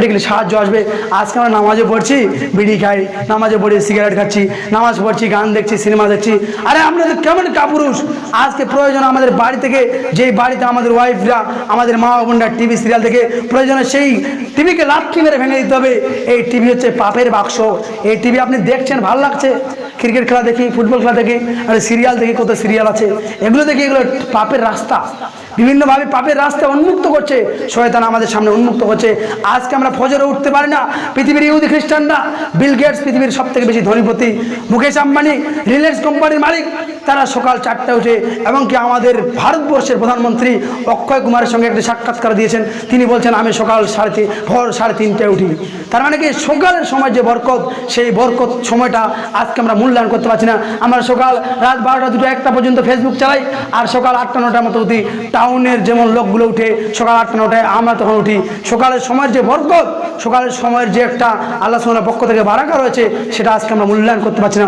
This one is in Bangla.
অটোমেটিক্যালি সাহায্য আসবে। আজকে আমরা নামাজে পড়ছি, বিড়ি খাই, নামাজে পড়ি সিগারেট খাচ্ছি, নামাজ পড়ছি, গান দেখছি সিনেমা দেখছি। আরে আমরা তো কেমন কাপুরুষ। আজকে প্রয়োজন আমাদের বাড়ি থেকে, যেই বাড়িতে আমাদের ওয়াইফরা আমাদের মা বোনরা টিভি সিরিয়াল থেকে প্রয়োজনে সেই টিভিকে লাথি মেরে ভেঙে দিতে হবে। এই টিভি হচ্ছে পাপের বাক্স। এই টিভি আপনি দেখছেন, ভালো লাগছে। ক্রিকেট খেলা দেখি, ফুটবল খেলা দেখি, আর সিরিয়াল দেখি কত সিরিয়াল আছে। এগুলো দেখি এগুলো পাপের রাস্তা। বিভিন্নভাবে পাপের রাস্তা উন্মুক্ত করছে, শয়তান আমাদের সামনে উন্মুক্ত করছে। আজকে আমরা ফজরে উঠতে পারি না, পৃথিবীর ইহুদি খ্রিস্টানরা, বিল গেটস পৃথিবীর সব থেকে বেশি ধনীপতি, মুকেশ আম্বানি, রিলায়েন্স কোম্পানির মালিক, তারা সকাল চারটে উঠে এবং কি আমাদের ভারতবর্ষের প্রধানমন্ত্রী অক্ষয় কুমারের সঙ্গে একটি সাক্ষাৎকার দিয়েছেন। তিনি বলছেন, আমি সকাল সাড়ে তিন ভোর সাড়ে তিনটায় উঠি। তার মানে কি, সকালের সময় যে বরকত, সেই বরকত সময়টা আজকে আমরা মূল্যায়ন করতে পারছি না। আমরা সকাল রাত বারোটা দুটো একটা পর্যন্ত ফেসবুক চালাই, আর সকাল আটটা, নটার মতো উঠি। টাউনের যেমন লোকগুলো উঠে সকাল আটটা, নটায়, আমরা তখন উঠি। সকালের সময়ের যে বরকত, সকালের সময়ের যে একটা আল্লাহ সোনার পক্ষ থেকে বারাকা রয়েছে, সেটা আজকে আমরা মূল্যায়ন করতে পারছি না।